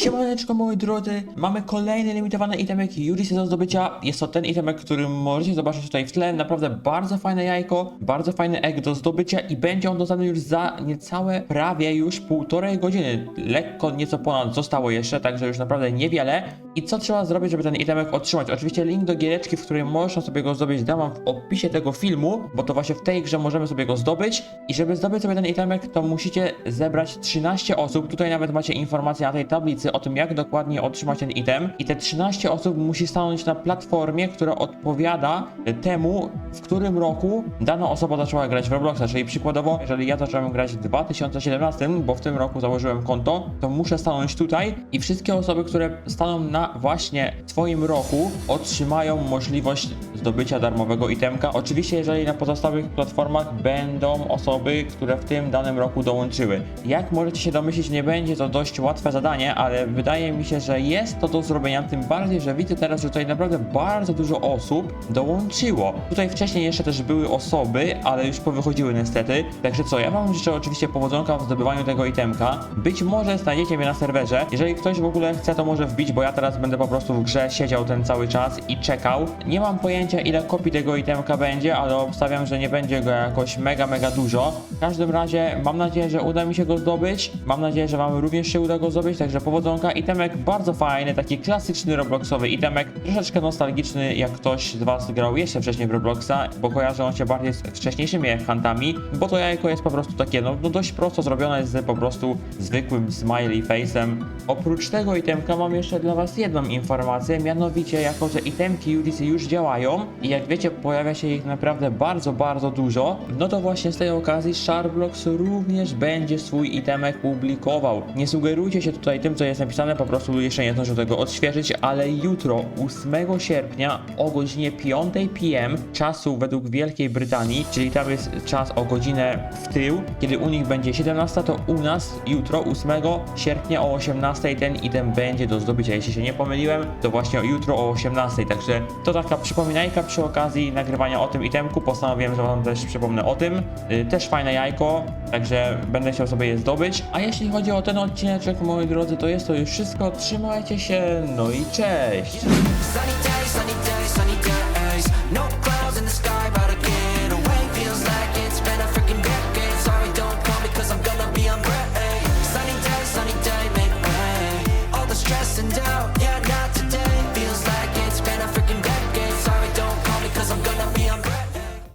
Siemaneczko moi drodzy, mamy kolejny limitowany itemek Jurisy do zdobycia. Jest to ten itemek, który możecie zobaczyć tutaj w tle. Naprawdę bardzo fajne jajko, bardzo fajny egg do zdobycia i będzie on dostępny już za niecałe prawie już półtorej godziny. Lekko nieco ponad zostało jeszcze, także już naprawdę niewiele. I co trzeba zrobić, żeby ten itemek otrzymać? Oczywiście link do giereczki, w której można sobie go zdobyć, dam wam w opisie tego filmu, bo to właśnie w tej grze możemy sobie go zdobyć. I żeby zdobyć sobie ten itemek, to musicie zebrać 13 osób. Tutaj nawet macie informacje na tej tablicy o tym, jak dokładnie otrzymać ten item. I te 13 osób musi stanąć na platformie, która odpowiada temu, w którym roku dana osoba zaczęła grać w Robloxa. Czyli przykładowo, jeżeli ja zacząłem grać w 2017, bo w tym roku założyłem konto, to muszę stanąć tutaj i wszystkie osoby, które staną na właśnie Twoim roku, otrzymają możliwość zdobycia darmowego itemka. Oczywiście, jeżeli na pozostałych platformach będą osoby, które w tym danym roku dołączyły. Jak możecie się domyślić, nie będzie to dość łatwe zadanie, ale wydaje mi się, że jest to do zrobienia, tym bardziej, że widzę teraz, że tutaj naprawdę bardzo dużo osób dołączyło. Tutaj wcześniej jeszcze też były osoby, ale już powychodziły niestety. Także co, ja wam życzę oczywiście powodzonka w zdobywaniu tego itemka. Być może znajdziecie mnie na serwerze. Jeżeli ktoś w ogóle chce, to może wbić, bo ja teraz będę po prostu w grze siedział ten cały czas i czekał. Nie mam pojęcia ile kopii tego itemka będzie, ale obstawiam, że nie będzie go jakoś mega, mega dużo. W każdym razie mam nadzieję, że uda mi się go zdobyć. Mam nadzieję, że wam również się uda go zdobyć, także Itemek bardzo fajny, taki klasyczny Robloxowy itemek, troszeczkę nostalgiczny, jak ktoś z was grał jeszcze wcześniej w Robloxa, bo kojarzy on się bardziej z wcześniejszymi huntami, bo to jajko jest po prostu takie, no, no dość prosto zrobione z po prostu zwykłym smiley face'em. Oprócz tego itemka mam jeszcze dla was jedną informację, mianowicie jako, że itemki Udisy już działają i jak wiecie pojawia się ich naprawdę bardzo, bardzo dużo, no to właśnie z tej okazji Sharblox również będzie swój itemek publikował. Nie sugerujcie się tutaj tym, co jest napisane, po prostu jeszcze nie zdążę tego odświeżyć, ale jutro, 8 sierpnia o godzinie 5 PM czasu według Wielkiej Brytanii, czyli tam jest czas o godzinę w tył, kiedy u nich będzie 17, to u nas jutro, 8 sierpnia o 18 ten item będzie do zdobycia. Jeśli się nie pomyliłem, to właśnie jutro o 18, także to taka przypominajka przy okazji nagrywania o tym itemku, postanowiłem, że wam też przypomnę o tym. Y, Też fajne jajko, także będę chciał sobie je zdobyć. A jeśli chodzi o ten odcineczek, moi drodzy, to jest to już wszystko. Trzymajcie się, no i cześć!